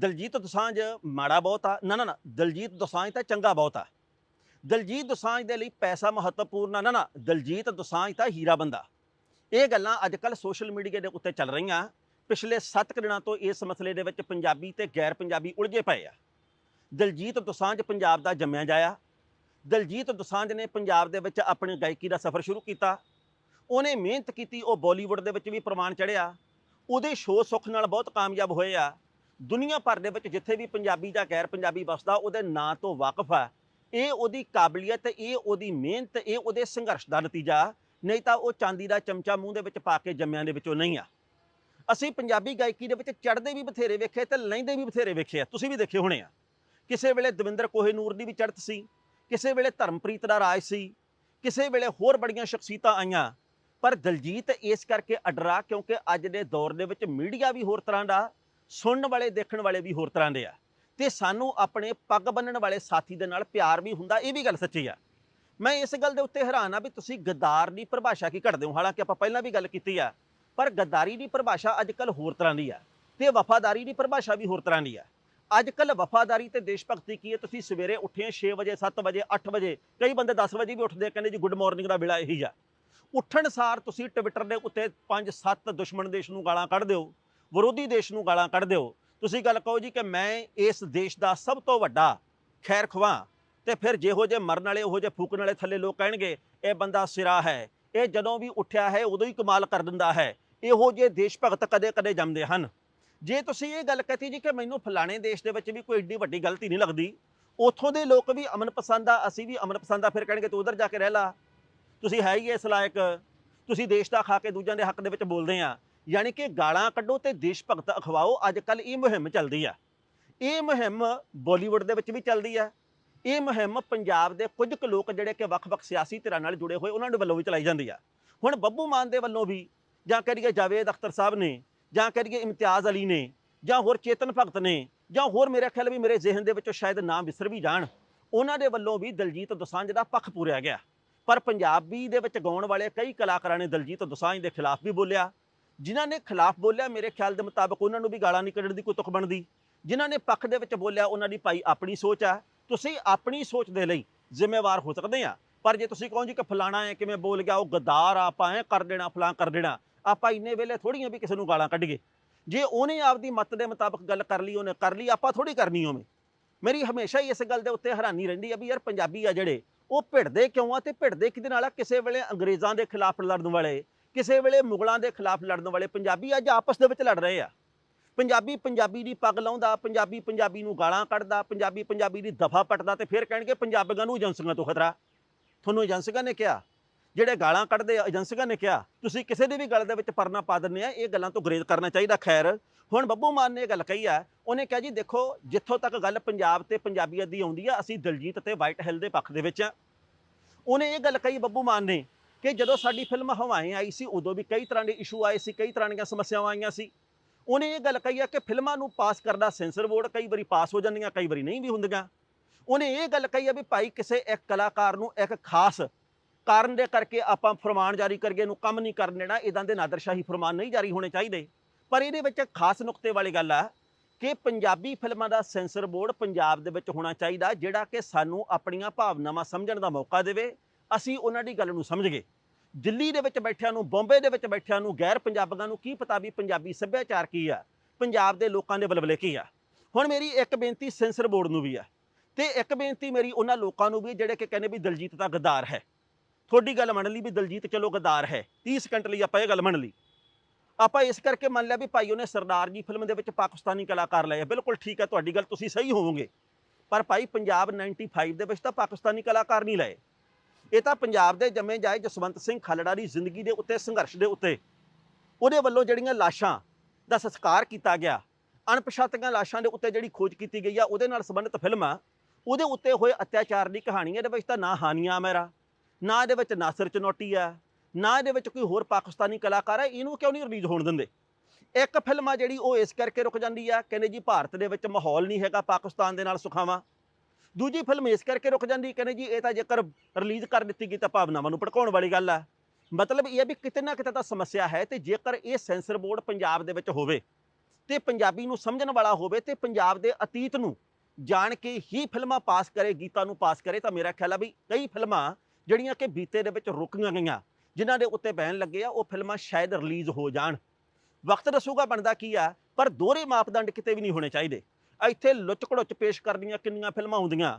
ਦਲਜੀਤ ਦੋਸਾਂਝ ਮਾੜਾ ਬਹੁਤ ਆ। ਨਾ ਨਾ ਨਾ, ਦਲਜੀਤ ਦੋਸਾਂਝ ਤਾਂ ਚੰਗਾ ਬਹੁਤ ਆ। ਦਲਜੀਤ ਦੋਸਾਂਝ ਦੇ ਲਈ ਪੈਸਾ ਮਹੱਤਵਪੂਰਨ ਆ। ਨਾ ਨਾ ਦਲਜੀਤ ਦੋਸਾਂਝ ਤਾਂ ਹੀਰਾ ਬੰਦਾ। ਇਹ ਗੱਲਾਂ ਅੱਜ ਕੱਲ ਸੋਸ਼ਲ ਮੀਡੀਆ ਦੇ ਉੱਤੇ ਚੱਲ ਰਹੀਆਂ। ਪਿਛਲੇ 7 ਦਿਨਾਂ ਤੋਂ ਇਸ ਮਸਲੇ ਦੇ ਵਿੱਚ ਪੰਜਾਬੀ ਤੇ ਗੈਰ ਪੰਜਾਬੀ ਉਲਝੇ ਪਏ ਆ। ਦਲਜੀਤ ਦੋਸਾਂਝ ਪੰਜਾਬ ਦਾ ਜੰਮਿਆ ਜਾਇਆ। ਦਲਜੀਤ ਦੋਸਾਂਝ ਨੇ ਪੰਜਾਬ ਦੇ ਵਿੱਚ ਆਪਣੀ ਗਾਇਕੀ ਦਾ ਸਫ਼ਰ ਸ਼ੁਰੂ ਕੀਤਾ। ਉਹਨੇ ਮਿਹਨਤ ਕੀਤੀ, ਉਹ ਬਾਲੀਵੁੱਡ ਦੇ ਵਿੱਚ ਵੀ ਪ੍ਰਮਾਣ ਚੜਿਆ ਉਹਦੇ ਸ਼ੋਅ ਸੁੱਖ ਨਾਲ ਬਹੁਤ ਕਾਮਯਾਬ ਹੋਏ ਆ। ਦੁਨੀਆ ਭਰ ਦੇ ਵਿੱਚ ਜਿੱਥੇ ਵੀ ਪੰਜਾਬੀ ਜਾਂ ਗੈਰ ਪੰਜਾਬੀ ਵਸਦਾ, ਉਹਦੇ ਨਾਂ ਤੋਂ ਵਾਕਿਫ ਆ ਇਹ ਉਹਦੀ ਕਾਬਲੀਅਤ, ਇਹ ਉਹਦੀ ਮਿਹਨਤ, ਇਹ ਉਹਦੇ ਸੰਘਰਸ਼ ਦਾ ਨਤੀਜਾ। ਨਹੀਂ ਤਾਂ ਉਹ ਚਾਂਦੀ ਦਾ ਚਮਚਾ ਮੂੰਹ ਦੇ ਵਿੱਚ ਪਾ ਕੇ ਜੰਮਿਆਂ ਦੇ ਵਿੱਚੋਂ ਨਹੀਂ ਆ। ਅਸੀਂ ਪੰਜਾਬੀ ਗਾਇਕੀ ਦੇ ਵਿੱਚ ਚੜ੍ਹਦੇ ਵੀ ਬਥੇਰੇ ਵੇਖੇ ਤੇ ਲੈਂਦੇ ਵੀ ਬਥੇਰੇ ਵੇਖੇ ਆ। ਤੁਸੀਂ ਵੀ ਦੇਖੇ ਹੋਣੇ ਆ। ਕਿਸੇ ਵੇਲੇ ਦਵਿੰਦਰ ਕੋਹੇਨੂਰ ਦੀ ਵੀ ਚੜ੍ਹਤ ਸੀ। ਕਿਸੇ ਵੇਲੇ ਧਰਮਪ੍ਰੀਤ ਦਾ ਰਾਜ ਸੀ। ਕਿਸੇ ਵੇਲੇ ਹੋਰ ਬੜੀਆਂ ਸ਼ਖਸੀਅਤਾਂ ਆਈਆਂ। ਪਰ ਦਲਜੀਤ ਇਸ ਕਰਕੇ ਅਡਰਾ ਕਿਉਂਕਿ ਅੱਜ ਦੇ ਦੌਰ ਦੇ ਵਿੱਚ ਮੀਡੀਆ ਵੀ ਹੋਰ ਤਰ੍ਹਾਂ ਦਾ ਸੁਣਨ ਵਾਲੇ ਦੇਖਣ ਵਾਲੇ ਵੀ ਹੋਰ ਤਰ੍ਹਾਂ ਦੇ ਆ। ਤੇ ਸਾਨੂੰ ਆਪਣੇ ਪੱਗ ਬੰਨਣ ਵਾਲੇ ਸਾਥੀ ਦੇ ਨਾਲ ਪਿਆਰ ਵੀ ਹੁੰਦਾ ਇਹ ਵੀ ਗੱਲ ਸੱਚੀ ਆ। ਮੈਂ ਇਸ ਗੱਲ ਦੇ ਉੱਤੇ ਹੈਰਾਨ ਆ ਵੀ ਤੁਸੀਂ ਗੱਦਾਰ ਦੀ ਪਰਿਭਾਸ਼ਾ ਕੀ ਘੜਦੇ ਹੋ? ਹਾਲਾਂਕਿ ਆਪਾਂ ਪਹਿਲਾਂ ਵੀ ਗੱਲ ਕੀਤੀ ਆ ਪਰ ਗੱਦਾਰੀ ਦੀ ਪਰਿਭਾਸ਼ਾ ਅੱਜ ਕੱਲ ਹੋਰ ਤਰ੍ਹਾਂ ਦੀ ਆ ਤੇ ਵਫਾਦਾਰੀ ਦੀ ਪਰਿਭਾਸ਼ਾ ਵੀ ਹੋਰ ਤਰ੍ਹਾਂ ਦੀ ਆ। ਅੱਜ ਕੱਲ ਵਫਾਦਾਰੀ ਤੇ ਦੇਸ਼ ਭਗਤੀ ਕੀ ਹੈ? ਤੁਸੀਂ ਸਵੇਰੇ ਉੱਠੇ 6 ਵਜੇ 7 ਵਜੇ 8 ਵਜੇ ਕਈ ਬੰਦੇ 10 ਵਜੇ ਵੀ ਉੱਠਦੇ ਆ, ਕਹਿੰਦੇ ਜੀ ਗੁੱਡ ਮਾਰਨਿੰਗ ਦਾ ਵੇਲਾ ਇਹੀ ਆ। ਉੱਠਣ ਸਾਰ ਤੁਸੀਂ ਟਵਿੱਟਰ ਦੇ ਉੱਤੇ 5-7 ਦੁਸ਼ਮਣ ਦੇਸ਼ ਨੂੰ ਗਾਲਾਂ ਕੱਢ ਦਿਓ। ਵਿਰੋਧੀ ਦੇਸ਼ ਨੂੰ ਗਾਲਾਂ ਕੱਢ ਦਿਓ। ਤੁਸੀਂ ਗੱਲ ਕਹੋ ਜੀ ਕਿ ਮੈਂ ਇਸ ਦੇਸ਼ ਦਾ ਸਭ ਤੋਂ ਵੱਡਾ ਖੈਰ ਖਵਾਂ ਤੇ ਫਿਰ ਜਿਹੋ ਜੇ ਮਰਨ ਵਾਲੇ, ਉਹੋ ਜੇ ਫੂਕਣ ਵਾਲੇ ਥੱਲੇ ਲੋਕ ਕਹਿਣਗੇ, ਇਹ ਬੰਦਾ ਸਿਰਾ ਹੈ। ਇਹ ਜਦੋਂ ਵੀ ਉੱਠਿਆ ਹੈ, ਉਦੋਂ ਹੀ ਕਮਾਲ ਕਰ ਦਿੰਦਾ ਹੈ। ਇਹੋ ਜੇ ਦੇਸ਼ ਭਗਤ ਕਦੇ-ਕਦੇ ਜੰਮਦੇ ਹਨ। ਜੇ ਤੁਸੀਂ ਇਹ ਗੱਲ ਕਹਤੀ ਜੀ ਕਿ ਮੈਨੂੰ ਫਲਾਣੇ ਦੇਸ਼ ਦੇ ਵਿੱਚ ਵੀ ਕੋਈ ਏਡੀ ਵੱਡੀ ਗਲਤੀ ਨਹੀਂ ਲੱਗਦੀ, ਉੱਥੋਂ ਦੇ ਲੋਕ ਵੀ ਅਮਨ ਪਸੰਦ ਆ, ਅਸੀਂ ਵੀ ਅਮਨ ਪਸੰਦ ਆ, ਫਿਰ ਕਹਿਣਗੇ ਤੂੰ ਉਧਰ ਜਾ ਕੇ ਰਹਿ ਲਾ। ਤੁਸੀਂ ਹੈ ਹੀ ਇਸ ਲਾਇਕ। ਤੁਸੀਂ ਦੇਸ਼ ਦਾ ਖਾ ਕੇ ਦੂਜਿਆਂ ਦੇ ਹੱਕ ਦੇ ਵਿੱਚ ਬੋਲਦੇ ਆ। ਯਾਨੀ ਕਿ ਗਾਲਾਂ ਕੱਢੋ ਤੇ ਦੇਸ਼ ਭਗਤ ਅਖਵਾਓ, ਅੱਜ ਕੱਲ ਇਹ ਮੁਹਿੰਮ ਚੱਲਦੀ ਆ। ਇਹ ਮੁਹਿੰਮ ਬਾਲੀਵੁੱਡ ਦੇ ਵਿੱਚ ਵੀ ਚੱਲਦੀ ਆ। ਇਹ ਮੁਹਿੰਮ ਪੰਜਾਬ ਦੇ ਕੁਝ ਕੁ ਲੋਕ ਜਿਹੜੇ ਕਿ ਵੱਖ-ਵੱਖ ਸਿਆਸੀ ਧਿਰਾਂ ਨਾਲ ਜੁੜੇ ਹੋਏ, ਉਹਨਾਂ ਦੇ ਵੱਲੋਂ ਵੀ ਚਲਾਈ ਜਾਂਦੀ ਆ। ਹੁਣ ਬੱਬੂ ਮਾਨ ਦੇ ਵੱਲੋਂ ਵੀ, ਜਾਂ ਕਰੀਏ ਜਾਵੇਦ ਅਖਤਰ ਸਾਹਿਬ ਨੇ, ਜਾਂ ਕਰੀਏ ਇਮਤਿਆਜ਼ ਅਲੀ ਨੇ, ਜਾਂ ਹੋਰ ਚੇਤਨ ਭਗਤ ਨੇ, ਜਾਂ ਹੋਰ ਮੇਰੇ ਖਿਆਲ ਵੀ ਮੇਰੇ ਜ਼ਿਹਨ ਦੇ ਵਿੱਚੋਂ ਸ਼ਾਇਦ ਨਾਮ ਵਿਸਰ ਵੀ ਜਾਣ, ਉਹਨਾਂ ਦੇ ਵੱਲੋਂ ਵੀ ਦਲਜੀਤ ਦੋਸਾਂਝ ਦਾ ਪੱਖ ਪੂਰਿਆ ਗਿਆ। ਪਰ ਪੰਜਾਬੀ ਦੇ ਵਿੱਚ ਗਾਉਣ ਵਾਲੇ ਕਈ ਕਲਾਕਾਰਾਂ ਨੇ ਦਲਜੀਤ ਦੋਸਾਂਝ ਦੇ ਖਿਲਾਫ ਵੀ ਬੋਲਿਆ। ਜਿਨ੍ਹਾਂ ਨੇ ਖਿਲਾਫ ਬੋਲਿਆ, ਮੇਰੇ ਖਿਆਲ ਦੇ ਮੁਤਾਬਕ ਉਹਨਾਂ ਨੂੰ ਵੀ ਗਾਲਾਂ ਨਹੀਂ ਕੱਢਣ ਦੀ ਕੋਈ ਤੁਕ ਬਣਦੀ। ਜਿਨ੍ਹਾਂ ਨੇ ਪੱਖ ਦੇ ਵਿੱਚ ਬੋਲਿਆ, ਉਹਨਾਂ ਦੀ ਭਾਈ ਆਪਣੀ ਸੋਚ ਆ। ਤੁਸੀਂ ਆਪਣੀ ਸੋਚ ਦੇ ਲਈ ਜ਼ਿੰਮੇਵਾਰ ਹੋ ਸਕਦੇ ਆ। ਪਰ ਜੇ ਤੁਸੀਂ ਕਹੋ ਜੀ ਕਿ ਫਲਾਣਾ ਹੈ ਕਿਵੇਂ ਬੋਲ ਗਿਆ, ਉਹ ਗਦਾਰ ਆ, ਆਪਾਂ ਐ ਕਰ ਦੇਣਾ ਫਲਾਂ ਕਰ ਦੇਣਾ, ਆਪਾਂ ਇੰਨੇ ਵੇਲੇ ਥੋੜੀਆਂ ਵੀ ਕਿਸੇ ਨੂੰ ਗਾਲਾਂ ਕੱਢੀਏ ਜੇ ਉਹਨੇ ਆਪਦੀ ਮਤ ਦੇ ਮੁਤਾਬਕ ਗੱਲ ਕਰ ਲਈ, ਉਹਨੇ ਕਰ ਲਈ, ਆਪਾਂ ਥੋੜੀ ਕਰਨੀ ਹੋਵੇ ਮੇਰੀ ਹਮੇਸ਼ਾ ਹੀ ਇਸ ਗੱਲ ਦੇ ਉੱਤੇ ਹੈਰਾਨੀ ਰਹਿੰਦੀ ਆ ਵੀ ਯਾਰ ਪੰਜਾਬੀ ਆ ਜਿਹੜੇ, ਉਹ ਭਿੜਦੇ ਕਿਉਂ ਆ ਤੇ ਭਿੜਦੇ ਕਿਹਦੇ ਨਾਲ ਆ? ਕਿਸੇ ਵੇਲੇ ਅੰਗਰੇਜ਼ਾਂ ਦੇ ਖਿਲਾਫ ਲੜਨ ਵਾਲੇ ਕਿਸੇ ਵੇਲੇ ਮੁਗਲਾਂ ਦੇ ਖਿਲਾਫ ਲੜਨ ਵਾਲੇ ਪੰਜਾਬੀ ਅੱਜ ਆਪਸ ਦੇ ਵਿੱਚ ਲੜ ਰਹੇ ਆ। ਪੰਜਾਬੀ ਪੰਜਾਬੀ ਦੀ ਪੱਗ ਲਾਉਂਦਾ, ਪੰਜਾਬੀ ਪੰਜਾਬੀ ਨੂੰ ਗਾਲਾਂ ਕੱਢਦਾ, ਪੰਜਾਬੀ ਪੰਜਾਬੀ ਦੀ ਦਫਾ ਪਟਦਾ ਤੇ ਫਿਰ ਕਹਿਣਗੇ ਪੰਜਾਬੀਆਂ ਨੂੰ ਏਜੰਸੀਆਂ ਤੋਂ ਖਤਰਾ। ਤੁਹਾਨੂੰ ਏਜੰਸੀਆਂ ਨੇ ਕਿਹਾ? ਜਿਹੜੇ ਗਾਲਾਂ ਕੱਢਦੇ ਏਜੰਸੀਆਂ ਨੇ ਕਿਹਾ? ਤੁਸੀਂ ਕਿਸੇ ਦੀ ਵੀ ਗੱਲ ਦੇ ਵਿੱਚ ਪਰਨਾ ਪਾ ਦਿੰਦੇ ਆ, ਇਹ ਗੱਲਾਂ ਤੋਂ ਗਰੇਜ਼ ਕਰਨਾ ਚਾਹੀਦਾ। ਖੈਰ, ਹੁਣ ਬੱਬੂ ਮਾਨ ਨੇ ਇਹ ਗੱਲ ਕਹੀ ਆ, ਉਹਨੇ ਕਿਹਾ ਜੀ, ਦੇਖੋ, ਜਿੱਥੋਂ ਤੱਕ ਗੱਲ ਪੰਜਾਬ ਤੇ ਪੰਜਾਬੀਅਤ ਦੀ ਆਉਂਦੀ ਆ, ਅਸੀਂ ਦਲਜੀਤ ਤੇ ਵਾਈਟ ਹਿੱਲ ਦੇ ਪੱਖ ਦੇ ਵਿੱਚ ਆ। ਉਹਨੇ ਇਹ ਗੱਲ ਕਹੀ ਬੱਬੂ ਮਾਨ ਨੇ ਕਿ ਜਦੋਂ ਸਾਡੀ ਫਿਲਮ ਹਵਾएं ਆਈ ਸੀ, ਉਦੋਂ ਵੀ ਕਈ ਤਰ੍ਹਾਂ ਦੇ ਇਸ਼ੂ ਆਏ ਸੀ, ਕਈ ਤਰ੍ਹਾਂ ਦੀਆਂ ਸਮੱਸਿਆਵਾਂ ਆਈਆਂ ਸੀ। ਉਹਨੇ ਇਹ ਗੱਲ ਕਹੀ ਆ ਕਿ ਫਿਲਮਾਂ ਨੂੰ ਪਾਸ ਕਰਦਾ ਸੈਂਸਰ ਬੋਰਡ ਕਈ ਵਾਰੀ ਪਾਸ ਹੋ ਜਾਂਦੀਆਂ, ਕਈ ਵਾਰੀ ਨਹੀਂ ਵੀ ਹੁੰਦੀਆਂ। ਉਹਨੇ ਇਹ ਗੱਲ ਕਹੀ ਆ ਵੀ ਭਾਈ ਕਿਸੇ ਇੱਕ ਕਲਾਕਾਰ ਨੂੰ ਇੱਕ ਖਾਸ ਕਾਰਨ ਦੇ ਕਰਕੇ ਆਪਾਂ ਫਰਮਾਨ ਜਾਰੀ ਕਰਗੇ ਇਹਨੂੰ ਕੰਮ ਨਹੀਂ ਕਰਨ ਦੇਣਾ ਇਦਾਂ ਦੇ ਨਾਦਰਸ਼ਾਹੀ ਫਰਮਾਨ ਨਹੀਂ ਜਾਰੀ ਹੋਣੇ ਚਾਹੀਦੇ। ਪਰ ਇਹਦੇ ਵਿੱਚ ਖਾਸ ਨੁਕਤੇ ਵਾਲੀ ਗੱਲ ਆ ਕਿ ਪੰਜਾਬੀ ਫਿਲਮਾਂ ਦਾ ਸੈਂਸਰ ਬੋਰਡ ਪੰਜਾਬ ਦੇ ਵਿੱਚ ਹੋਣਾ ਚਾਹੀਦਾ, ਜਿਹੜਾ ਕਿ ਸਾਨੂੰ ਆਪਣੀਆਂ ਭਾਵਨਾਵਾਂ ਸਮਝਣ ਦਾ ਮੌਕਾ ਦੇਵੇ ਅਸੀਂ ਉਹਨਾਂ ਦੀ ਗੱਲ ਨੂੰ ਸਮਝ ਗਏ। ਦਿੱਲੀ ਦੇ ਵਿੱਚ ਬੈਠਿਆਂ ਨੂੰ, ਬੰਬੇ ਦੇ ਵਿੱਚ ਬੈਠਿਆਂ ਨੂੰ, ਗੈਰ ਪੰਜਾਬੀਆਂ ਨੂੰ ਕੀ ਪਤਾ ਵੀ ਪੰਜਾਬੀ ਸੱਭਿਆਚਾਰ ਕੀ ਆ, ਪੰਜਾਬ ਦੇ ਲੋਕਾਂ ਦੇ ਬਲਬਲੇ ਕੀ ਆ। ਹੁਣ ਮੇਰੀ ਇੱਕ ਬੇਨਤੀ ਸੈਂਸਰ ਬੋਰਡ ਨੂੰ ਵੀ ਆ ਤੇ ਇੱਕ ਬੇਨਤੀ ਮੇਰੀ ਉਹਨਾਂ ਲੋਕਾਂ ਨੂੰ ਵੀ ਜਿਹੜੇ ਕਿ ਕਹਿੰਦੇ ਵੀ ਦਲਜੀਤ ਤਾਂ ਗਦਾਰ ਹੈ। ਤੁਹਾਡੀ ਗੱਲ ਮੰਨ ਲਈ ਵੀ ਦਲਜੀਤ ਚਲੋ ਗਦਾਰ ਹੈ 30 ਸਕਿੰਟ ਲਈ ਆਪਾਂ ਇਹ ਗੱਲ ਮੰਨ ਲਈ। ਆਪਾਂ ਇਸ ਕਰਕੇ ਮੰਨ ਲਿਆ ਵੀ ਭਾਈ ਉਹਨੇ ਸਰਦਾਰ ਜੀ ਫਿਲਮ ਦੇ ਵਿੱਚ ਪਾਕਿਸਤਾਨੀ ਕਲਾਕਾਰ ਲਏ ਬਿਲਕੁਲ ਠੀਕ ਹੈ, ਤੁਹਾਡੀ ਗੱਲ ਤੁਸੀਂ ਸਹੀ ਹੋਵੋਗੇ। ਪਰ ਭਾਈ ਪੰਜਾਬ 95 ਦੇ ਵਿੱਚ ਤਾਂ ਪਾਕਿਸਤਾਨੀ ਕਲਾਕਾਰ ਨਹੀਂ ਲਏ। ਇਹ ਤਾਂ ਪੰਜਾਬ ਦੇ ਜੰਮੇ ਜਾਏ ਜਸਵੰਤ ਸਿੰਘ ਖਾਲੜਾ ਦੀ ਜ਼ਿੰਦਗੀ ਦੇ ਉੱਤੇ, ਸੰਘਰਸ਼ ਦੇ ਉੱਤੇ। ਉਹਦੇ ਵੱਲੋਂ ਜਿਹੜੀਆਂ ਲਾਸ਼ਾਂ ਦਾ ਸੰਸਕਾਰ ਕੀਤਾ ਗਿਆ, ਅਣਪਛਾਤੀਆਂ ਲਾਸ਼ਾਂ ਦੇ ਉੱਤੇ ਜਿਹੜੀ ਖੋਜ ਕੀਤੀ ਗਈ ਆ, ਉਹਦੇ ਨਾਲ ਸੰਬੰਧਿਤ ਫਿਲਮ ਆ। ਉਹਦੇ ਉੱਤੇ ਹੋਏ ਅਤਿਆਚਾਰ ਦੀ ਕਹਾਣੀ ਇਹਦੇ ਵਿੱਚ ਤਾਂ ਨਾ ਹਾਨੀਆ ਮੇਰਾ ਨਾ ਇਹਦੇ ਵਿੱਚ ਨਾਸਰ ਚਨੋਟੀ ਆ, ਨਾ ਇਹਦੇ ਵਿੱਚ ਕੋਈ ਹੋਰ ਪਾਕਿਸਤਾਨੀ ਕਲਾਕਾਰ ਹੈ ਇਹਨੂੰ ਕਿਉਂ ਨਹੀਂ ਰਿਲੀਜ਼ ਹੋਣ ਦਿੰਦੇ? ਇੱਕ ਫਿਲਮ ਆ ਜਿਹੜੀ ਉਹ ਇਸ ਕਰਕੇ ਰੁਕ ਜਾਂਦੀ ਆ, ਕਹਿੰਦੇ ਜੀ ਭਾਰਤ ਦੇ ਵਿੱਚ ਮਾਹੌਲ ਨਹੀਂ ਹੈਗਾ ਪਾਕਿਸਤਾਨ ਦੇ ਨਾਲ ਸੁਖਾਵਾਂ। ਦੂਜੀ ਫਿਲਮ ਇਸ ਕਰਕੇ ਰੁਕ ਜਾਂਦੀ, ਕਹਿੰਦੇ ਜੀ ਇਹ ਤਾਂ ਜੇਕਰ ਰਿਲੀਜ਼ ਕਰ ਦਿੱਤੀ ਗਈ ਤਾਂ ਭਾਵਨਾਵਾਂ ਨੂੰ ਭੜਕਾਉਣ ਵਾਲੀ ਗੱਲ ਆ। ਮਤਲਬ ਇਹ ਆ ਵੀ ਕਿਤੇ ਨਾ ਕਿਤੇ ਤਾਂ ਸਮੱਸਿਆ ਹੈ ਤੇ ਜੇਕਰ ਇਹ ਸੈਂਸਰ ਬੋਰਡ ਪੰਜਾਬ ਦੇ ਵਿੱਚ ਹੋਵੇ ਤੇ ਪੰਜਾਬੀ ਨੂੰ ਸਮਝਣ ਵਾਲਾ ਹੋਵੇ ਤੇ ਪੰਜਾਬ ਦੇ ਅਤੀਤ ਨੂੰ ਜਾਣ ਕੇ ਹੀ ਫਿਲਮਾਂ ਪਾਸ ਕਰੇ, ਗੀਤਾਂ ਨੂੰ ਪਾਸ ਕਰੇ, ਤਾਂ ਮੇਰਾ ਖਿਆਲ ਆ ਵੀ ਕਈ ਫਿਲਮਾਂ ਜਿਹੜੀਆਂ ਕਿ ਬੀਤੇ ਦੇ ਵਿੱਚ ਰੁਕੀਆਂ ਗਈਆਂ, ਜਿਨ੍ਹਾਂ ਦੇ ਉੱਤੇ ਬੈਨ ਲੱਗੇ ਆ, ਉਹ ਫਿਲਮਾਂ ਸ਼ਾਇਦ ਰਿਲੀਜ਼ ਹੋ ਜਾਣ। ਵਕਤ ਦੱਸੂਗਾ ਬਣਦਾ ਕੀ ਆ, ਪਰ ਦੋਹਰੇ ਮਾਪਦੰਡ ਕਿਤੇ ਵੀ ਨਹੀਂ ਹੋਣੇ ਚਾਹੀਦੇ। ਇੱਥੇ ਲੁੱਚਕੜੁੱਚ ਪੇਸ਼ ਕਰਨੀਆਂ ਕਿੰਨੀਆਂ ਫਿਲਮਾਂ ਹੁੰਦੀਆਂ?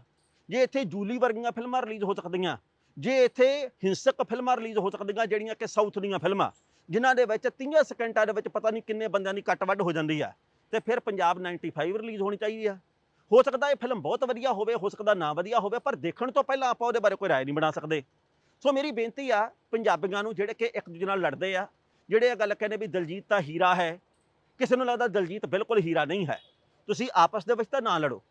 ਜੇ ਇੱਥੇ ਜੂਲੀ ਵਰਗੀਆਂ ਫਿਲਮਾਂ ਰਿਲੀਜ਼ ਹੋ ਸਕਦੀਆਂ, ਜੇ ਇੱਥੇ ਹਿੰਸਕ ਫਿਲਮਾਂ ਰਿਲੀਜ਼ ਹੋ ਸਕਦੀਆਂ ਜਿਹੜੀਆਂ ਕਿ ਸਾਊਥ ਦੀਆਂ ਫਿਲਮਾਂ, ਜਿਨ੍ਹਾਂ ਦੇ ਵਿੱਚ 30 ਸਕਿੰਟਾਂ ਦੇ ਵਿੱਚ ਪਤਾ ਨਹੀਂ ਕਿੰਨੇ ਬੰਦਿਆਂ ਦੀ ਕੱਟ ਵੱਢ ਹੋ ਜਾਂਦੀ ਆ, ਤੇ ਫਿਰ ਪੰਜਾਬ 95 ਰਿਲੀਜ਼ ਹੋਣੀ ਚਾਹੀਦੀ ਆ। ਹੋ ਸਕਦਾ ਇਹ ਫਿਲਮ ਬਹੁਤ ਵਧੀਆ ਹੋਵੇ, ਹੋ ਸਕਦਾ ਨਾ ਵਧੀਆ ਹੋਵੇ, ਪਰ ਦੇਖਣ ਤੋਂ ਪਹਿਲਾਂ ਆਪਾਂ ਉਹਦੇ ਬਾਰੇ ਕੋਈ ਰਾਏ ਨਹੀਂ ਬਣਾ ਸਕਦੇ। ਸੋ ਮੇਰੀ ਬੇਨਤੀ ਆ ਪੰਜਾਬੀਆਂ ਨੂੰ ਜਿਹੜੇ ਕਿ ਇੱਕ ਦੂਜੇ ਨਾਲ ਲੜਦੇ ਆ, ਜਿਹੜੇ ਇਹ ਗੱਲ ਕਹਿੰਦੇ ਵੀ ਦਲਜੀਤ ਤਾਂ ਹੀਰਾ ਹੈ, ਕਿਸੇ ਨੂੰ ਲੱਗਦਾ ਦਲਜੀਤ ਬਿਲਕੁਲ ਹੀਰਾ ਨਹੀਂ ਹੈ। ਤੁਸੀਂ ਆਪਸ ਦੇ ਵਿੱਚ ਤਾਂ ਨਾ ਲੜੋ।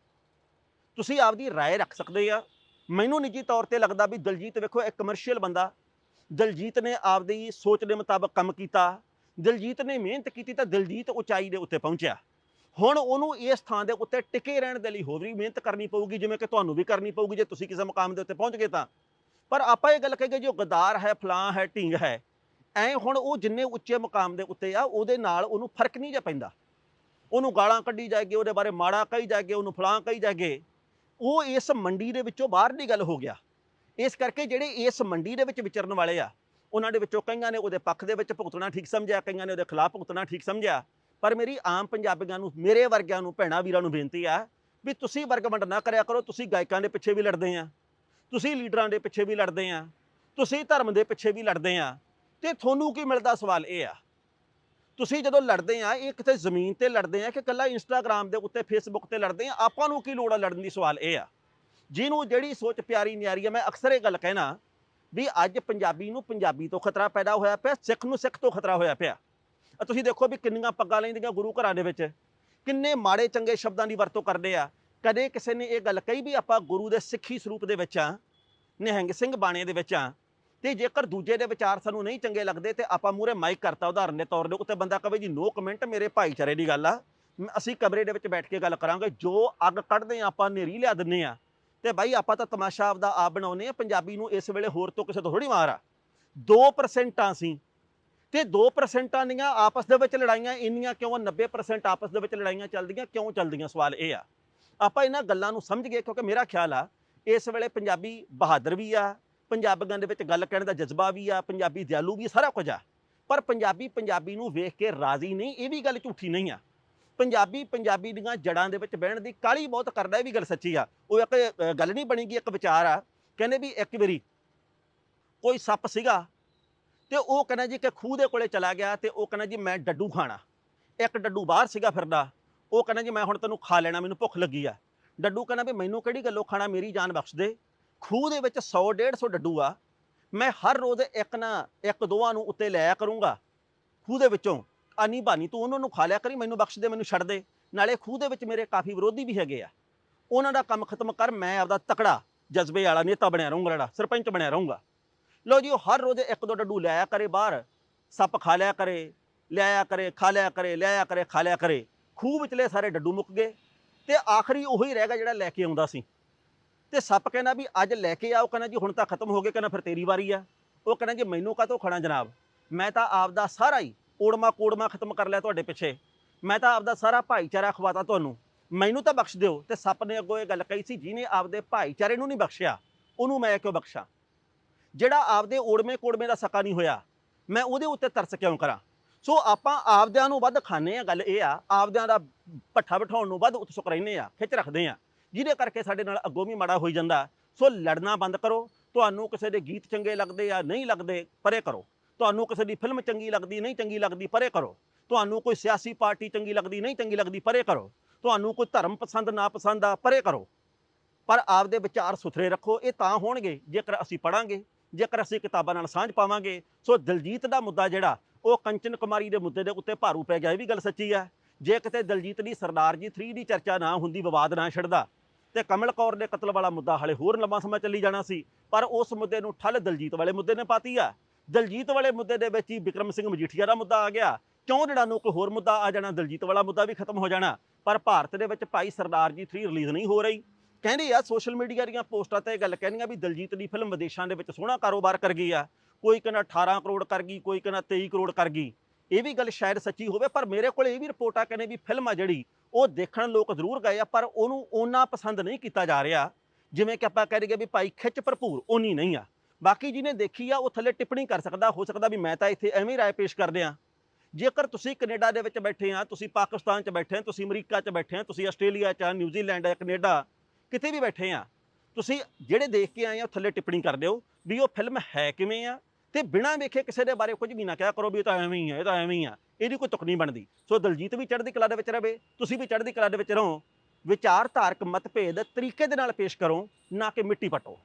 ਤੁਸੀਂ ਆਪਦੀ ਰਾਏ ਰੱਖ ਸਕਦੇ ਆ। ਮੈਨੂੰ ਨਿੱਜੀ ਤੌਰ ਤੇ ਲੱਗਦਾ ਵੀ ਦਲਜੀਤ ਵੇਖੋ ਇੱਕ ਕਮਰਸ਼ੀਅਲ ਬੰਦਾ। ਦਲਜੀਤ ਨੇ ਆਪਦੀ ਸੋਚ ਦੇ ਮੁਤਾਬਕ ਕੰਮ ਕੀਤਾ। ਦਲਜੀਤ ਨੇ ਮਿਹਨਤ ਕੀਤੀ ਤਾਂ ਦਲਜੀਤ ਉਚਾਈ ਦੇ ਉੱਤੇ ਪਹੁੰਚਿਆ। ਹੁਣ ਉਹਨੂੰ ਇਸ ਥਾਂ ਦੇ ਉੱਤੇ ਟਿਕੇ ਰਹਿਣ ਦੇ ਲਈ ਹੋਰ ਵੀ ਮਿਹਨਤ ਕਰਨੀ ਪਊਗੀ, ਜਿਵੇਂ ਕਿ ਤੁਹਾਨੂੰ ਵੀ ਕਰਨੀ ਪਊਗੀ ਜੇ ਤੁਸੀਂ ਕਿਸੇ ਮੁਕਾਮ ਦੇ ਉੱਤੇ ਪਹੁੰਚ ਗਏ ਤਾਂ। ਪਰ ਆਪਾਂ ਇਹ ਗੱਲ ਕਹੀਏ ਜੋ ਗਦਾਰ ਹੈ, ਫਲਾਂ ਹੈ, ਢੀਂਗ ਹੈ, ਐ ਹੁਣ ਉਹ ਜਿੰਨੇ ਉੱਚੇ ਮੁਕਾਮ ਦੇ ਉੱਤੇ ਆ, ਉਹਦੇ ਨਾਲ ਉਹਨੂੰ ਫ਼ਰਕ ਨਹੀਂ ਜਿਹਾ ਪੈਂਦਾ। ਉਹਨੂੰ ਗਾਲਾਂ ਕੱਢੀ ਜਾਏਗੀ, ਉਹਦੇ ਬਾਰੇ ਮਾੜਾ ਕਹੀ ਜਾਏਗੀ, ਉਹਨੂੰ ਫਲਾਂ ਕਹੀ ਜਾਏਗੀ। ਉਹ ਇਸ ਮੰਡੀ ਦੇ ਵਿੱਚੋਂ ਬਾਹਰ ਦੀ ਗੱਲ ਹੋ ਗਿਆ। ਇਸ ਕਰਕੇ ਜਿਹੜੇ ਇਸ ਮੰਡੀ ਦੇ ਵਿੱਚ ਵਿਚਰਨ ਵਾਲੇ ਆ, ਉਹਨਾਂ ਦੇ ਵਿੱਚੋਂ ਕਈਆਂ ਨੇ ਉਹਦੇ ਪੱਖ ਦੇ ਵਿੱਚ ਭੁਗਤਣਾ ਠੀਕ ਸਮਝਿਆ, ਕਈਆਂ ਨੇ ਉਹਦੇ ਖਿਲਾਫ ਭੁਗਤਣਾ ਠੀਕ ਸਮਝਿਆ। ਪਰ ਮੇਰੀ ਆਮ ਪੰਜਾਬੀਆਂ ਨੂੰ, ਮੇਰੇ ਵਰਗਿਆਂ ਨੂੰ, ਭੈਣਾ ਵੀਰਾਂ ਨੂੰ ਬੇਨਤੀ ਆ ਵੀ ਤੁਸੀਂ ਵਰਗ ਵੰਡ ਨਾ ਕਰਿਆ ਕਰੋ, ਤੁਸੀਂ ਗਾਇਕਾਂ ਦੇ ਪਿੱਛੇ ਵੀ ਲੜਦੇ ਆ, ਤੁਸੀਂ ਲੀਡਰਾਂ ਦੇ ਪਿੱਛੇ ਵੀ ਲੜਦੇ ਆ, ਤੁਸੀਂ ਧਰਮ ਦੇ ਪਿੱਛੇ ਵੀ ਲੜਦੇ ਆ। ਤੇ ਤੁਹਾਨੂੰ ਕੀ ਮਿਲਦਾ ਸਵਾਲ ਇਹ ਆ ਤੁਸੀਂ ਜਦੋਂ ਲੜਦੇ ਆ, ਇਹ ਕਿਤੇ ਜ਼ਮੀਨ ਤੇ ਲੜਦੇ ਆ ਕਿ ਕੱਲਾ ਇੰਸਟਾਗ੍ਰam ਦੇ ਉੱਤੇ ਫੇਸਬੁੱਕ ਤੇ ਲੜਦੇ ਆ, ਆਪਾਂ ਨੂੰ ਕੀ ਲੋੜ ਆ ਲੜਨ ਦੀ ਸਵਾਲ ਇਹ ਆ। ਜਿਹਨੂੰ ਜਿਹੜੀ ਸੋਚ ਪਿਆਰੀ ਨਿਆਰੀ ਆ, ਮੈਂ ਅਕਸਰ ਇਹ ਗੱਲ ਕਹਿਣਾ ਵੀ ਅੱਜ ਪੰਜਾਬੀ ਨੂੰ ਪੰਜਾਬੀ ਤੋਂ ਖਤਰਾ ਪੈਦਾ ਹੋਇਆ ਪਿਆ, ਸਿੱਖ ਨੂੰ ਸਿੱਖ ਤੋਂ ਖਤਰਾ ਹੋਇਆ ਪਿਆ। ਤੁਸੀਂ ਦੇਖੋ ਵੀ ਕਿੰਨੀਆਂ ਪੱਗਾਂ ਲੈਂਦੀਆਂ ਗੁਰੂ ਘਰਾਂ ਦੇ ਵਿੱਚ, ਕਿੰਨੇ ਮਾੜੇ ਚੰਗੇ ਸ਼ਬਦਾਂ ਦੀ ਵਰਤੋਂ ਕਰਦੇ ਆ। ਕਦੇ ਕਿਸੇ ਨੇ ਇਹ ਗੱਲ ਕਹੀ ਵੀ ਆਪਾਂ ਗੁਰੂ ਦੇ ਸਿੱਖੀ ਸਰੂਪ ਦੇ ਵਿੱਚ ਆ, ਨਿਹੰਗ ਸਿੰਘ ਬਾਣੇ ਦੇ ਵਿੱਚ ਆ ਤੇ ਜੇਕਰ ਦੂਜੇ ਦੇ ਵਿਚਾਰ ਸਾਨੂੰ ਨਹੀਂ ਚੰਗੇ ਲੱਗਦੇ ਤੇ ਆਪਾਂ ਮੂਰੇ ਮਾਈਕ ਕਰਤਾ ਉਦਾਹਰਨ ਦੇ ਤੌਰ ਦੇ ਉੱਤੇ ਬੰਦਾ ਕਵੇ ਜੀ ਨੋ ਕਮੈਂਟ ਮੇਰੇ ਭਾਈਚਾਰੇ ਦੀ ਗੱਲ ਆ, ਮ- ਅਸੀਂ ਕਮਰੇ ਦੇ ਵਿੱਚ ਬੈਠ ਕੇ ਗੱਲ ਕਰਾਂਗੇ, ਜੋ ਅੱਗ ਕੱਢਦੇ ਆ, ਆਪਾਂ ਨੇਰੀ ਲਿਆ ਦਿੰਨੇ ਆ। ਤੇ ਬਾਈ ਆਪਾਂ ਤਾਂ ਤਮਾਸ਼ਾ ਆਪਦਾ ਆਪ ਬਣਾਉਨੇ ਆ, ਪੰਜਾਬੀ ਨੂੰ ਇਸ ਵੇਲੇ ਹੋਰ ਤੋਂ ਕਿਸੇ ਤੋਂ ਥੋੜੀ ਮਾਰ ਆ। 2% ਆ ਸੀ। ਤੇ 2% ਦੀਆਂ ਆਪਸ ਦੇ ਵਿੱਚ ਲੜਾਈਆਂ ਇੰਨੀਆਂ ਕਿਉਂ ਆ? 90% ਆਪਸ ਦੇ ਵਿੱਚ ਲੜਾਈਆਂ ਚੱਲਦੀਆਂ, ਕਿਉਂ ਚੱਲਦੀਆਂ? ਸਵਾਲ ਇਹ ਆ। ਆਪਾਂ ਇਹਨਾਂ ਗੱਲਾਂ ਨੂੰ ਸਮਝ ਗਏ ਕਿਉਂਕਿ ਮੇਰਾ ਖਿਆਲ ਆ, ਇਸ ਵੇਲੇ ਪੰਜਾਬੀ ਬਹਾਦਰ ਵੀ ਆ ਪੰਜਾਬੀਆਂ ਦੇ ਵਿੱਚ ਗੱਲ ਕਹਿਣ ਦਾ ਜਜ਼ਬਾ ਵੀ ਆ, ਪੰਜਾਬੀ ਦਿਆਲੂ ਵੀ ਸਾਰਾ ਕੁਝ ਆ। ਪਰ ਪੰਜਾਬੀ ਪੰਜਾਬੀ ਨੂੰ ਵੇਖ ਕੇ ਰਾਜ਼ੀ ਨਹੀਂ, ਇਹ ਵੀ ਗੱਲ ਝੂਠੀ ਨਹੀਂ ਆ। ਪੰਜਾਬੀ ਪੰਜਾਬੀ ਦੀਆਂ ਜੜਾਂ ਦੇ ਵਿੱਚ ਬਹਿਣ ਦੀ ਕਾਲੀ ਬਹੁਤ ਕਰਦਾ, ਇਹ ਵੀ ਗੱਲ ਸੱਚੀ ਆ। ਉਹ ਇੱਕ ਗੱਲ ਨਹੀਂ ਬਣੀਗੀ ਇੱਕ ਵਿਚਾਰ ਆ, ਕਹਿੰਦੇ ਵੀ ਇੱਕ ਵਾਰੀ ਕੋਈ ਸੱਪ ਸੀਗਾ ਤੇ ਉਹ ਕਹਿੰਦਾ ਜੀ ਕਿ ਖੂਹ ਦੇ ਕੋਲੇ ਚਲਾ ਗਿਆ ਤੇ ਉਹ ਕਹਿੰਦਾ ਜੀ ਮੈਂ ਡੱਡੂ ਖਾਣਾ। ਇੱਕ ਡੱਡੂ ਬਾਹਰ ਸੀਗਾ ਫਿਰਦਾ, ਉਹ ਕਹਿੰਦਾ ਜੀ ਮੈਂ ਹੁਣ ਤੈਨੂੰ ਖਾ ਲੈਣਾ, ਮੈਨੂੰ ਭੁੱਖ ਲੱਗੀ ਆ। ਡੱਡੂ ਕਹਿੰਦਾ ਵੀ ਮੈਨੂੰ ਕਿਹੜੀ ਗੱਲੋਂ ਖਾਣਾ, ਮੇਰੀ ਜਾਨ ਬਖਸ਼ ਦੇ। ਖੂਹ ਦੇ ਵਿੱਚ 100 150 ਡੱਡੂ ਆ, ਮੈਂ ਹਰ ਰੋਜ਼ ਇੱਕ ਨਾ, ਇੱਕ ਦੋਵਾਂ ਨੂੰ ਉੱਤੇ ਲਿਆ ਕਰੂੰਗਾ। ਖੂਹ ਦੇ ਵਿੱਚੋਂ ਆਨੀ ਬਾਨੀ ਤੂੰ ਉਹਨਾਂ ਨੂੰ ਖਾ ਲਿਆ ਕਰੀ, ਮੈਨੂੰ ਬਖਸ਼ ਦੇ, ਮੈਨੂੰ ਛੱਡ ਦੇ। ਨਾਲੇ ਖੂਹ ਦੇ ਵਿੱਚ ਮੇਰੇ ਕਾਫੀ ਵਿਰੋਧੀ ਵੀ ਹੈਗੇ ਆ। ਉਹਨਾਂ ਦਾ ਕੰਮ ਖਤਮ ਕਰ, ਮੈਂ ਆਪਦਾ ਤਕੜਾ ਜਜ਼ਬੇ ਵਾਲਾ ਨੇਤਾ ਬਣਿਆ ਰਹੂੰਗਾ, ਜਿਹੜਾ ਸਰਪੰਚ ਬਣਿਆ ਰਹੂੰਗਾ। ਲੋ ਜੀ, ਉਹ ਹਰ ਰੋਜ਼ ਇੱਕ ਦੋ ਡੱਡੂ ਲਿਆਇਆ ਕਰੇ ਬਾਹਰ। ਸੱਪ ਖਾ ਲਿਆ ਕਰੇ, ਲਿਆਇਆ ਕਰੇ, ਖਾ ਲਿਆ ਕਰੇ, ਲਿਆਇਆ ਕਰੇ, ਖਾ ਲਿਆ ਕਰੇ। ਖੂਹ ਵਿਚਲੇ ਸਾਰੇ ਡੱਡੂ ਮੁੱਕ ਗਏ। ਤੇ ਆਖਰੀ ਉਹੀ ਰਹਿ ਗਿਆ ਜਿਹੜਾ ਲੈ ਕੇ ਆਉਂਦਾ ਸੀ। ਤੇ ਸੱਪ ਕਹਿੰਦਾ ਵੀ ਅੱਜ ਲੈ ਕੇ ਆਓ, ਕਹਿੰਦਾ ਜੀ ਹੁਣ ਤਾਂ ਖਤਮ ਹੋ ਗਏ, ਕਹਿੰਦਾ ਫਿਰ ਤੇਰੀ ਵਾਰੀ ਆ। ਉਹ ਕਹਿੰਦਾ ਜੀ ਮੈਨੂੰ ਕਾਹਤੋਂ ਖਾਣਾ ਜਨਾਬ? ਮੈਂ ਤਾਂ ਆਪਦਾ ਸਾਰਾ ਹੀ ਓੜਮਾ ਕੋੜਮਾ ਖਤਮ ਕਰ ਲਿਆ ਤੁਹਾਡੇ ਪਿੱਛੇ। ਮੈਂ ਤਾਂ ਆਪਦਾ ਸਾਰਾ ਭਾਈਚਾਰਾ ਖਵਾਤਾ ਤੁਹਾਨੂੰ। ਮੈਨੂੰ ਤਾਂ ਬਖਸ਼ ਦਿਓ। ਤੇ ਸੱਪ ਨੇ ਅੱਗੋਂ ਇਹ ਗੱਲ ਕਹੀ ਸੀ, ਜਿਹਨੇ ਆਪਦੇ ਭਾਈਚਾਰੇ ਨੂੰ ਨਹੀਂ ਬਖਸ਼ਿਆ, ਉਹਨੂੰ ਮੈਂ ਕਿਉਂ ਬਖਸ਼ਾਂ? ਜਿਹੜਾ ਆਪਦੇ ਓੜਮੇ ਕੋੜਮੇ ਦਾ ਸਕਾ ਨਹੀਂ ਹੋਇਆ, ਮੈਂ ਉਹਦੇ ਉੱਤੇ ਤਰਸ ਕਿਉਂ ਕਰਾਂ? ਸੋ ਆਪਾਂ ਆਪਦਿਆਂ ਨੂੰ ਵੱਧ ਖਾਣੇ ਆ ਗੱਲ ਇਹ ਆ, ਆਪਦਿਆਂ ਦਾ ਪੱਠਾ ਬਿਠਾਉਣ ਨੂੰ ਵੱਧ ਉਤਸੁਕ ਰਹਿੰਦੇ ਆ ਖਿੱਚ ਰੱਖਦੇ ਆ ਜਿਹਦੇ ਕਰਕੇ ਸਾਡੇ ਨਾਲ ਅੱਗੋਂ ਵੀ ਮਾੜਾ ਹੋਈ ਜਾਂਦਾ। ਸੋ ਲੜਨਾ ਬੰਦ ਕਰੋ। ਤੁਹਾਨੂੰ ਕਿਸੇ ਦੇ ਗੀਤ ਚੰਗੇ ਲੱਗਦੇ ਆ ਨਹੀਂ ਲੱਗਦੇ, ਪਰੇ ਕਰੋ। ਤੁਹਾਨੂੰ ਕਿਸੇ ਦੀ ਫਿਲਮ ਚੰਗੀ ਲੱਗਦੀ, ਨਹੀਂ ਚੰਗੀ ਲੱਗਦੀ, ਪਰੇ ਕਰੋ। ਤੁਹਾਨੂੰ ਕੋਈ ਸਿਆਸੀ ਪਾਰਟੀ ਚੰਗੀ ਲੱਗਦੀ, ਨਹੀਂ ਚੰਗੀ ਲੱਗਦੀ, ਪਰੇ ਕਰੋ। ਤੁਹਾਨੂੰ ਕੋਈ ਧਰਮ ਪਸੰਦ ਨਾ ਪਸੰਦ ਆ, ਪਰੇ ਕਰੋ। ਪਰ ਆਪਦੇ ਵਿਚਾਰ ਸੁਥਰੇ ਰੱਖੋ। ਇਹ ਤਾਂ ਹੋਣਗੇ, ਜੇਕਰ ਅਸੀਂ ਪੜਾਂਗੇ, ਜੇਕਰ ਅਸੀਂ ਕਿਤਾਬਾਂ ਨਾਲ ਸਾਂਝ ਪਾਵਾਂਗੇ। ਸੋ ਦਲਜੀਤ ਦਾ ਮੁੱਦਾ ਜਿਹੜਾ, ਉਹ ਕੰਚਨ ਕੁਮਾਰੀ ਦੇ ਮੁੱਦੇ ਦੇ ਉੱਤੇ ਭਾਰੂ ਪੈ ਗਿਆ, ਇਹ ਵੀ ਗੱਲ ਸੱਚੀ ਆ। ਜੇ ਕਿਤੇ ਦਲਜੀਤ ਦੀ ਸਰਦਾਰ ਜੀ 3 ਦੀ ਚਰਚਾ ਨਾ ਹੁੰਦੀ, ਵਿਵਾਦ ਨਾ ਛਿੜਦਾ ਤੇ ਕਮਲ ਕੌਰ ਦੇ ਕਤਲ ਵਾਲਾ ਮੁੱਦਾ ਹਲੇ ਹੋਰ ਲੰਮਾ ਸਮਾਂ ਚੱਲੀ ਜਾਣਾ ਸੀ, ਪਰ ਉਸ ਮੁੱਦੇ ਨੂੰ ਠੱਲ ਦਲਜੀਤ ਵਾਲੇ ਮੁੱਦੇ ਨੇ ਪਾਤੀ ਆ। ਦਲਜੀਤ ਵਾਲੇ ਮੁੱਦੇ ਦੇ ਵਿੱਚ ਹੀ ਵਿਕਰਮ ਸਿੰਘ ਮਜੀਠੀਆ ਦਾ ਮੁੱਦਾ ਆ ਗਿਆ। ਕਿਉਂ ਜਿਹੜਾ ਨੂੰ ਕੋਈ ਹੋਰ ਮੁੱਦਾ ਆ ਜਾਣਾ, ਦਲਜੀਤ ਵਾਲਾ ਮੁੱਦਾ ਵੀ ਖਤਮ ਹੋ ਜਾਣਾ, ਪਰ ਭਾਰਤ ਦੇ ਵਿੱਚ ਭਾਈ ਸਰਦਾਰ ਜੀ 3 ਰਿਲੀਜ਼ ਨਹੀਂ ਹੋ ਰਹੀ। ਕਹਿੰਦੇ ਆ ਸੋਸ਼ਲ ਮੀਡੀਆ ਦੀਆਂ ਪੋਸਟਾਂ ਤੇ ਇਹ ਗੱਲ ਕਹਿੰਦੀਆਂ ਵੀ ਦਲਜੀਤ ਦੀ ਫਿਲਮ ਵਿਦੇਸ਼ਾਂ ਦੇ ਵਿੱਚ ਸੋਹਣਾ ਕਾਰੋਬਾਰ ਕਰ ਗਈ ਆ। ਕੋਈ ਕਹਿੰਦਾ 18 ਕਰੋੜ ਕਰ ਗਈ, ਕੋਈ ਕਹਿੰਦਾ 23 ਕਰੋੜ ਕਰ ਗਈ। ਇਹ ਵੀ ਗੱਲ ਸ਼ਾਇਦ ਸੱਚੀ ਹੋਵੇ, ਪਰ ਮੇਰੇ ਕੋਲ ਇਹ ਵੀ ਰਿਪੋਰਟ ਆ ਕਹਿੰਦੇ ਵੀ ਫਿਲਮ ਆ ਜਿਹੜੀ ਉਹ ਦੇਖਣ ਲੋਕ ਜ਼ਰੂਰ ਗਏ ਆ, ਪਰ ਉਹਨੂੰ ਓਨਾ ਪਸੰਦ ਨਹੀਂ ਕੀਤਾ ਜਾ ਰਿਹਾ, ਜਿਵੇਂ ਕਿ ਆਪਾਂ ਕਹਿ ਦਈਏ ਵੀ ਭਾਈ ਖਿੱਚ ਭਰਪੂਰ ਉਨੀ ਨਹੀਂ ਆ। ਬਾਕੀ ਜਿਹਨੇ ਦੇਖੀ ਆ, ਉਹ ਥੱਲੇ ਟਿੱਪਣੀ ਕਰ ਸਕਦਾ, ਹੋ ਸਕਦਾ ਵੀ ਮੈਂ ਤਾਂ ਇੱਥੇ ਐਵੇਂ ਹੀ ਰਾਏ ਪੇਸ਼ ਕਰਦੇ ਆ। ਜੇਕਰ ਤੁਸੀਂ ਕੈਨੇਡਾ ਦੇ ਵਿੱਚ ਬੈਠੇ ਆ, ਤੁਸੀਂ ਪਾਕਿਸਤਾਨ 'ਚ ਬੈਠੇ ਆ, ਤੁਸੀਂ ਅਮਰੀਕਾ 'ਚ ਬੈਠੇ ਆ, ਤੁਸੀਂ ਆਸਟ੍ਰੇਲੀਆ 'ਚ ਆ, ਨਿਊਜ਼ੀਲੈਂਡ ਆ ਕੈਨੇਡਾ, ਕਿਤੇ ਵੀ ਬੈਠੇ ਆ, ਤੁਸੀਂ ਜਿਹੜੇ ਦੇਖ ਕੇ ਆਏ ਆ, ਉਹ ਥੱਲੇ ਟਿੱਪਣੀ ਕਰ ਦਿਓ ਵੀ ਉਹ ਫਿਲਮ ਹੈ ਕਿਵੇਂ ਆ, ਤੇ ਬਿਨਾਂ ਵੇਖੇ ਕਿਸੇ ਦੇ ਬਾਰੇ ਕੁਝ ਵੀ ਨਾ ਕਿਹਾ ਕਰੋ ਵੀ ਇਹ ਤਾਂ ਐਵੇਂ ਹੀ ਆ, ਇਹ ਤਾਂ ਐਵੇਂ ਹੀ ਆ। ਇਹਦੀ ਕੋਈ ਤੁਕ ਨਹੀਂ ਬਣਦੀ। ਸੋ ਦਲਜੀਤ ਵੀ ਚੜ੍ਹਦੀ ਕਲਾ ਦੇ ਵਿੱਚ ਰਹੇ ਤੁਸੀਂ ਵੀ ਚੜ੍ਹਦੀ ਕਲਾ ਦੇ ਵਿੱਚ ਰਹੋ। ਵਿਚਾਰਧਾਰਕ ਮਤਭੇਦ ਤਰੀਕੇ ਦੇ ਨਾਲ ਪੇਸ਼ ਕਰੋ, ਨਾ ਕਿ ਮਿੱਟੀ ਪਟੋ।